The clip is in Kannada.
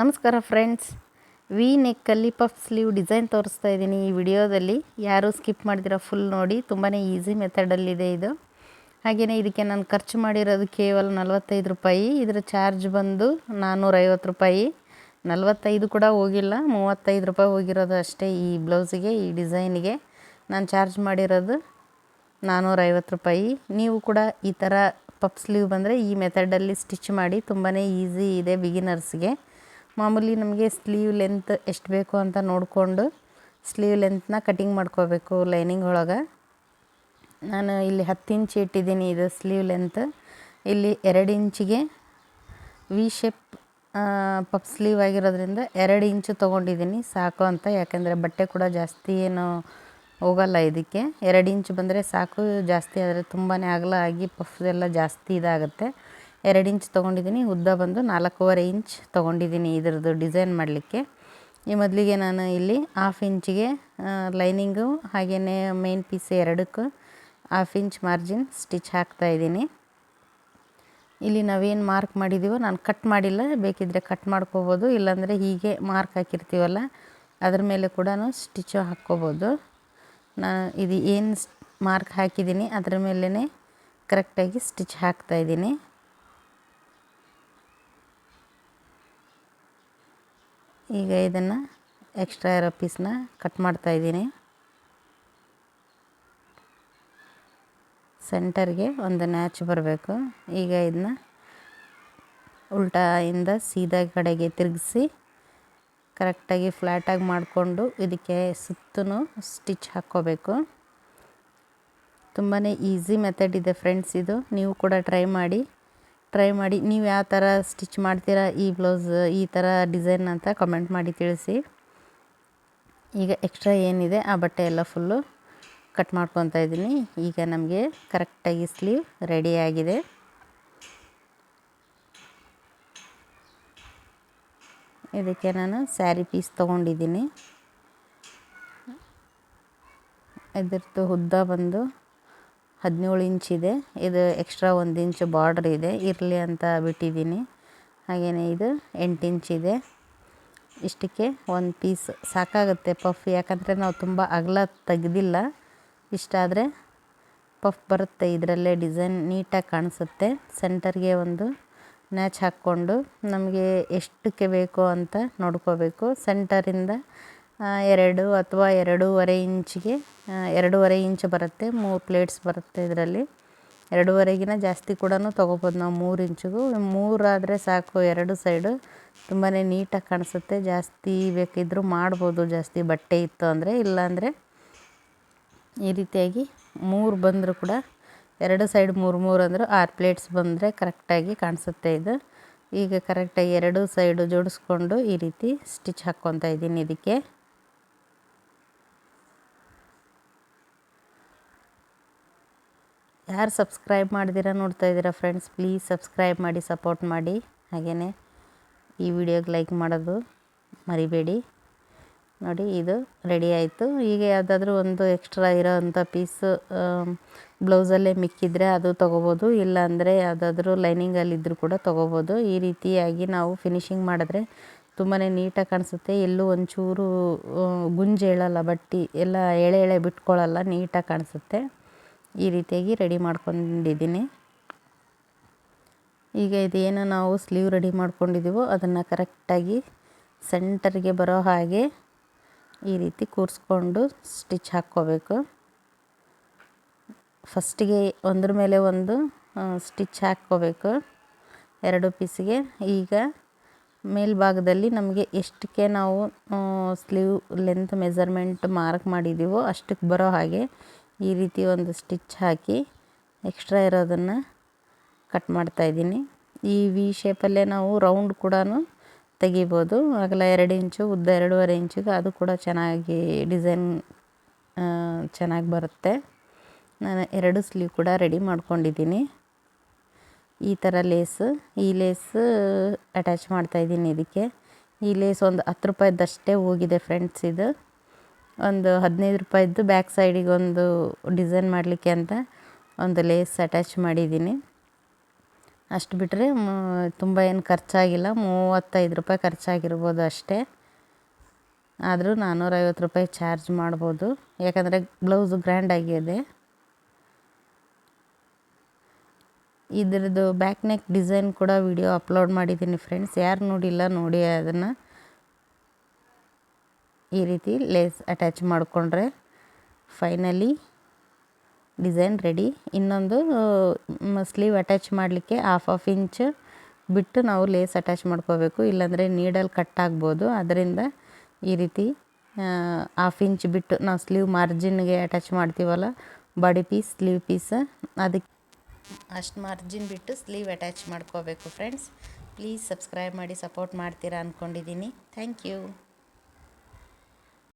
ನಮಸ್ಕಾರ ಫ್ರೆಂಡ್ಸ್. ವಿ ನೆಕ್ಕಲ್ಲಿ ಪಫ್ ಸ್ಲೀವ್ ಡಿಸೈನ್ ತೋರಿಸ್ತಾ ಇದ್ದೀನಿ ಈ ವಿಡಿಯೋದಲ್ಲಿ. ಯಾರು ಸ್ಕಿಪ್ ಮಾಡಿದಿರ ಫುಲ್ ನೋಡಿ ತುಂಬಾ ಈಸಿ ಮೆಥಡಲ್ಲಿದೆ ಇದು. ಹಾಗೆಯೇ ಇದಕ್ಕೆ ನಾನು ಖರ್ಚು ಮಾಡಿರೋದು ಕೇವಲ ನಲವತ್ತೈದು ರೂಪಾಯಿ, ಇದರ ಚಾರ್ಜ್ ಬಂದು ನಾನ್ನೂರೈವತ್ತು ರೂಪಾಯಿ. ನಲವತ್ತೈದು ಕೂಡ ಹೋಗಿಲ್ಲ, ಮೂವತ್ತೈದು ರೂಪಾಯಿ ಹೋಗಿರೋದು ಅಷ್ಟೇ ಈ ಬ್ಲೌಸಿಗೆ, ಈ ಡಿಸೈನಿಗೆ. ನಾನು ಚಾರ್ಜ್ ಮಾಡಿರೋದು ನಾನ್ನೂರೈವತ್ತು ರೂಪಾಯಿ. ನೀವು ಕೂಡ ಈ ಥರ ಪಪ್ ಸ್ಲೀವ್ ಬಂದರೆ ಈ ಮೆಥಡಲ್ಲಿ ಸ್ಟಿಚ್ ಮಾಡಿ ತುಂಬಾ ಈಸಿ ಇದೆ ಬಿಗಿನರ್ಸ್ಗೆ. ಮಾಮೂಲಿ ನಮಗೆ ಸ್ಲೀವ್ ಲೆಂತ್ ಎಷ್ಟು ಬೇಕು ಅಂತ ನೋಡಿಕೊಂಡು ಸ್ಲೀವ್ ಲೆಂತ್ನ ಕಟಿಂಗ್ ಮಾಡ್ಕೋಬೇಕು ಲೈನಿಂಗ್ ಒಳಗೆ. ನಾನು ಇಲ್ಲಿ ಹತ್ತು ಇಂಚ್ ಇಟ್ಟಿದ್ದೀನಿ ಇದು ಸ್ಲೀವ್ ಲೆಂತ್. ಇಲ್ಲಿ ಎರಡು ಇಂಚಿಗೆ ವಿ ಶೇಪ್ ಪಪ್ ಸ್ಲೀವ್ ಆಗಿರೋದ್ರಿಂದ ಎರಡು ಇಂಚು ತೊಗೊಂಡಿದ್ದೀನಿ. ಸಾಕು ಅಂತ, ಯಾಕೆಂದರೆ ಬಟ್ಟೆ ಕೂಡ ಜಾಸ್ತಿ ಏನು ಹೋಗಲ್ಲ ಇದಕ್ಕೆ. ಎರಡು ಇಂಚು ಬಂದರೆ ಸಾಕು, ಜಾಸ್ತಿ ಆದರೆ ತುಂಬಾ ಅಗಲ ಆಗಿ ಪಫ್ ಎಲ್ಲ ಜಾಸ್ತಿ ಇದಾಗುತ್ತೆ. ಎರಡು ಇಂಚ್ ತೊಗೊಂಡಿದ್ದೀನಿ, ಉದ್ದ ಬಂದು ನಾಲ್ಕೂವರೆ ಇಂಚ್ ತೊಗೊಂಡಿದ್ದೀನಿ ಇದರದ್ದು ಡಿಸೈನ್ ಮಾಡಲಿಕ್ಕೆ. ಈ ಮೊದಲಿಗೆ ನಾನು ಇಲ್ಲಿ ಹಾಫ್ ಇಂಚಿಗೆ ಲೈನಿಂಗು ಹಾಗೆಯೇ ಮೇನ್ ಪೀಸ್ ಎರಡಕ್ಕೂ ಹಾಫ್ ಇಂಚ್ ಮಾರ್ಜಿನ್ ಸ್ಟಿಚ್ ಹಾಕ್ತಾಯಿದ್ದೀನಿ ಇಲ್ಲಿ ನಾವೇನು ಮಾರ್ಕ್ ಮಾಡಿದ್ದೀವೋ ನಾನು ಕಟ್ ಮಾಡಿಲ್ಲ ಬೇಕಿದ್ದರೆ ಕಟ್ ಮಾಡ್ಕೋಬೋದು, ಇಲ್ಲಾಂದರೆ ಹೀಗೆ ಮಾರ್ಕ್ ಹಾಕಿರ್ತೀವಲ್ಲ, ಅದ್ರ ಮೇಲೆ ಕೂಡ ಸ್ಟಿಚ್ಚು ಹಾಕ್ಕೋಬೋದು. ನಾನು ಇದು ಏನು ಮಾರ್ಕ್ ಹಾಕಿದ್ದೀನಿ, ಅದ್ರ ಮೇಲೇ ಕರೆಕ್ಟಾಗಿ ಸ್ಟಿಚ್ ಹಾಕ್ತಾಯಿದ್ದೀನಿ ಈಗ ಇದನ್ನು ಎಕ್ಸ್ಟ್ರಾ ಇರೋ ಪೀಸ್ನ ಕಟ್ ಮಾಡ್ತಾಯಿದ್ದೀನಿ ಸೆಂಟರ್ಗೆ ಒಂದು ನ್ಯಾಚ್ ಬರಬೇಕು. ಈಗ ಇದನ್ನ ಉಲ್ಟಾಯಿಂದ ಸೀದಾ ಕಡೆಗೆ ತಿರುಗಿಸಿ ಕರೆಕ್ಟಾಗಿ ಫ್ಲ್ಯಾಟಾಗಿ ಮಾಡಿಕೊಂಡು ಇದಕ್ಕೆ ಸುತ್ತೂ ಸ್ಟಿಚ್ ಹಾಕ್ಕೋಬೇಕು. ತುಂಬಾ ಈಸಿ ಮೆಥಡ್ ಇದೆ ಫ್ರೆಂಡ್ಸ್ ಇದು. ನೀವು ಕೂಡ ಟ್ರೈ ಮಾಡಿ. ಟ್ರೈ ಮಾಡಿ. ನೀವು ಯಾವ ಥರ ಸ್ಟಿಚ್ ಮಾಡ್ತೀರಾ, ಈ ಬ್ಲೌಸ್, ಈ ಥರ ಡಿಸೈನ್ ಅಂತ ಕಮೆಂಟ್ ಮಾಡಿ ತಿಳಿಸಿ. ಈಗ ಎಕ್ಸ್ಟ್ರಾ ಏನಿದೆ, ಆ ಬಟ್ಟೆ ಎಲ್ಲ ಫುಲ್ಲು ಕಟ್ ಮಾಡ್ಕೊತಾ ಇದ್ದೀನಿ. ಈಗ ನಮಗೆ ಕರೆಕ್ಟಾಗಿ ಸ್ಲೀವ್ ರೆಡಿಯಾಗಿದೆ ಇದಕ್ಕೆ ನಾನು ಸ್ಯಾರಿ ಪೀಸ್ ತೊಗೊಂಡಿದ್ದೀನಿ. ಇದ್ರದ್ದು ಉದ್ದ ಬಂದು ಹದಿನೇಳು ಇಂಚಿದೆ ಇದು. ಎಕ್ಸ್ಟ್ರಾ ಒಂದು ಇಂಚ್ ಬಾರ್ಡ್ರ್ ಇದೆ. ಇರಲಿ ಅಂತ ಬಿಟ್ಟಿದ್ದೀನಿ. ಹಾಗೆಯೇ ಇದು ಎಂಟು ಇಂಚಿದೆ ಇಷ್ಟಕ್ಕೆ ಒಂದು ಪೀಸ್ ಸಾಕಾಗುತ್ತೆ ಪಫ್ ಯಾಕಂದರೆ ನಾವು ತುಂಬ ಅಗಲ ತೆಗ್ದಿಲ್ಲ. ಇಷ್ಟಾದರೆ ಪಫ್ ಬರುತ್ತೆ. ಇದರಲ್ಲೇ ಡಿಸೈನ್ ನೀಟಾಗಿ ಕಾಣಿಸುತ್ತೆ. ಸೆಂಟರ್ಗೆ ಒಂದು ನ್ಯಾಚ್ ಹಾಕ್ಕೊಂಡು ನಮಗೆ ಎಷ್ಟಕ್ಕೆ ಬೇಕು ಅಂತ ನೋಡ್ಕೋಬೇಕು. ಸೆಂಟರಿಂದ ಎರಡು ಅಥವಾ ಎರಡೂವರೆ ಇಂಚಿಗೆ ಎರಡೂವರೆ ಇಂಚ್ ಬರುತ್ತೆ, ಮೂರು ಪ್ಲೇಟ್ಸ್ ಬರುತ್ತೆ ಇದರಲ್ಲಿ. ಎರಡೂವರೆಗಿನ ಜಾಸ್ತಿ ಕೂಡ ತೊಗೋಬೋದು ನಾವು ಮೂರು ಇಂಚಿಗೂ. ಮೂರಾದರೆ ಸಾಕು, ಎರಡು ಸೈಡು ತುಂಬಾ ನೀಟಾಗಿ ಕಾಣಿಸುತ್ತೆ. ಜಾಸ್ತಿ ಬೇಕಿದ್ದರೂ ಮಾಡ್ಬೋದು, ಜಾಸ್ತಿ ಬಟ್ಟೆ ಇತ್ತು ಅಂದರೆ. ಇಲ್ಲಾಂದರೆ ಈ ರೀತಿಯಾಗಿ ಮೂರು ಬಂದರೂ ಕೂಡ, ಎರಡು ಸೈಡ್ ಮೂರು ಮೂರು ಅಂದರೂ ಆರು ಪ್ಲೇಟ್ಸ್ ಬಂದರೆ ಕರೆಕ್ಟಾಗಿ ಕಾಣಿಸುತ್ತೆ ಇದು. ಈಗ ಕರೆಕ್ಟಾಗಿ ಎರಡು ಸೈಡು ಜೋಡಿಸ್ಕೊಂಡು ಈ ರೀತಿ ಸ್ಟಿಚ್ ಹಾಕ್ಕೊತಾ ಇದ್ದೀನಿ ಇದಕ್ಕೆ. ಯಾರು ಸಬ್ಸ್ಕ್ರೈಬ್ ಮಾಡಿದಿರ ನೋಡ್ತಾ ಇದ್ದೀರಾ ಫ್ರೆಂಡ್ಸ್ ಪ್ಲೀಸ್ ಸಬ್ಸ್ಕ್ರೈಬ್ ಮಾಡಿ ಸಪೋರ್ಟ್ ಮಾಡಿ. ಹಾಗೆಯೇ ಈ ವಿಡಿಯೋಗೆ ಲೈಕ್ ಮಾಡೋದು ಮರಿಬೇಡಿ. ನೋಡಿ, ಇದು ರೆಡಿ ಆಯಿತು. ಈಗ ಯಾವುದಾದ್ರೂ ಒಂದು ಎಕ್ಸ್ಟ್ರಾ ಇರೋವಂಥ ಪೀಸು ಬ್ಲೌಸಲ್ಲೇ ಮಿಕ್ಕಿದ್ರೆ ಅದು ತೊಗೋಬೋದು. ಇಲ್ಲಾಂದರೆ ಯಾವುದಾದ್ರೂ ಲೈನಿಂಗಲ್ಲಿದ್ದರೂ ಕೂಡ ತೊಗೋಬೋದು. ಈ ರೀತಿಯಾಗಿ ನಾವು ಫಿನಿಶಿಂಗ್ ಮಾಡಿದ್ರೆ ತುಂಬಾ ನೀಟಾಗಿ ಕಾಣಿಸುತ್ತೆ. ಎಲ್ಲೂ ಒಂಚೂರು ಗುಂಜು ಹೇಳಲ್ಲ, ಬಟ್ಟೆ ಎಲ್ಲ ಎಳೆ ಎಳೆ ಬಿಟ್ಕೊಳ್ಳಲ್ಲ, ನೀಟಾಗಿ ಕಾಣಿಸುತ್ತೆ. ಈ ರೀತಿಯಾಗಿ ರೆಡಿ ಮಾಡ್ಕೊಂಡಿದ್ದೀನಿ. ಈಗ ಇದೇನು ನಾವು ಸ್ಲೀವ್ ರೆಡಿ ಮಾಡ್ಕೊಂಡಿದ್ದೀವೋ ಅದನ್ನು ಕರೆಕ್ಟಾಗಿ ಸೆಂಟರ್ಗೆ ಬರೋ ಹಾಗೆ ಈ ರೀತಿ ಕೂರಿಸ್ಕೊಂಡು ಸ್ಟಿಚ್ ಹಾಕ್ಕೋಬೇಕು. ಫಸ್ಟಿಗೆ ಒಂದ್ರ ಮೇಲೆ ಒಂದು ಸ್ಟಿಚ್ ಹಾಕ್ಕೋಬೇಕು. ಎರಡು ಪೀಸಿಗೆ. ಈಗ ಮೇಲ್ಭಾಗದಲ್ಲಿ ನಮಗೆ ಎಷ್ಟಕ್ಕೆ ನಾವು ಸ್ಲೀವ್ ಲೆಂತ್ ಮೆಜರ್ಮೆಂಟ್ ಮಾರ್ಕ್ ಮಾಡಿದ್ದೀವೋ ಅಷ್ಟಕ್ಕೆ ಬರೋ ಹಾಗೆ ಈ ರೀತಿ ಒಂದು ಸ್ಟಿಚ್ ಹಾಕಿ ಎಕ್ಸ್ಟ್ರಾ ಇರೋದನ್ನು ಕಟ್ ಮಾಡ್ತಾಯಿದ್ದೀನಿ ಈ ವಿ ಶೇಪಲ್ಲೇ ನಾವು ರೌಂಡ್ ಕೂಡ ತೆಗಿಬೋದು. ಅಗಲ ಎರಡು ಇಂಚು, ಉದ್ದ ಎರಡೂವರೆ ಇಂಚಿಗೆ ಅದು ಕೂಡ ಚೆನ್ನಾಗಿ ಡಿಸೈನ್ ಚೆನ್ನಾಗಿ ಬರುತ್ತೆ. ನಾನು ಎರಡು ಸ್ಲೀವ್ ಕೂಡ ರೆಡಿ ಮಾಡ್ಕೊಂಡಿದ್ದೀನಿ. ಈ ಥರ ಲೇಸ್ ಈ ಲೇಸ್ ಅಟ್ಯಾಚ್ ಮಾಡ್ತಾಯಿದ್ದೀನಿ ಇದಕ್ಕೆ. ಈ ಲೇಸ್ ಒಂದು ಹತ್ತು ರೂಪಾಯಿದ್ದಷ್ಟೇ ಹೋಗಿದೆ ಫ್ರೆಂಡ್ಸ್ ಇದು. ಒಂದು ಹದಿನೈದು ರೂಪಾಯಿದ್ದು ಬ್ಯಾಕ್ ಸೈಡಿಗೆ ಒಂದು ಡಿಸೈನ್ ಮಾಡಲಿಕ್ಕೆ ಅಂತ ಒಂದು ಲೇಸ್ ಅಟ್ಯಾಚ್ ಮಾಡಿದ್ದೀನಿ. ಅಷ್ಟು ಬಿಟ್ಟರೆ ತುಂಬ ಏನು ಖರ್ಚಾಗಿಲ್ಲ. ಮೂವತ್ತೈದು ರೂಪಾಯಿ ಖರ್ಚಾಗಿರ್ಬೋದು ಅಷ್ಟೇ. ಆದರೂ ನಾನ್ನೂರೈವತ್ತು ರೂಪಾಯಿ ಚಾರ್ಜ್ ಮಾಡ್ಬೋದು. ಯಾಕಂದರೆ ಬ್ಲೌಸು ಗ್ರ್ಯಾಂಡ್ ಆಗಿದೆ ಇದ್ರದ್ದು ಬ್ಯಾಕ್ ನೆಕ್ ಡಿಸೈನ್ ಕೂಡ ವಿಡಿಯೋ ಅಪ್ಲೋಡ್ ಮಾಡಿದ್ದೀನಿ ಫ್ರೆಂಡ್ಸ್. ಯಾರು ನೋಡಿಲ್ಲ, ನೋಡಿ ಅದನ್ನು. ಈ ರೀತಿ ಲೇಸ್ ಅಟ್ಯಾಚ್ ಮಾಡಿಕೊಂಡ್ರೆ ಫೈನಲಿ ಡಿಸೈನ್ ರೆಡಿ ಇನ್ನೊಂದು ಸ್ಲೀವ್ ಅಟ್ಯಾಚ್ ಮಾಡಲಿಕ್ಕೆ ಹಾಫ್ ಆಫ್ ಇಂಚ್ ಬಿಟ್ಟು ನಾವು ಲೇಸ್ ಅಟ್ಯಾಚ್ ಮಾಡ್ಕೋಬೇಕು. ಇಲ್ಲಾಂದರೆ ನೀಡಲ್ ಕಟ್ ಆಗ್ಬೋದು. ಅದರಿಂದ ಈ ರೀತಿ ಹಾಫ್ ಇಂಚ್ ಬಿಟ್ಟು ನಾವು ಸ್ಲೀವ್ ಮಾರ್ಜಿನ್ಗೆ ಅಟ್ಯಾಚ್ ಮಾಡ್ತೀವಲ್ಲ ಬಾಡಿ ಪೀಸ್ ಸ್ಲೀವ್ ಪೀಸ್ ಅದಕ್ಕೆ ಅಷ್ಟು ಮಾರ್ಜಿನ್ ಬಿಟ್ಟು ಸ್ಲೀವ್ ಅಟ್ಯಾಚ್ ಮಾಡ್ಕೋಬೇಕು ಫ್ರೆಂಡ್ಸ್ ಪ್ಲೀಸ್ ಸಬ್ಸ್ಕ್ರೈಬ್ ಮಾಡಿ ಸಪೋರ್ಟ್ ಮಾಡ್ತೀರಾ ಅಂದ್ಕೊಂಡಿದ್ದೀನಿ ಥ್ಯಾಂಕ್ ಯು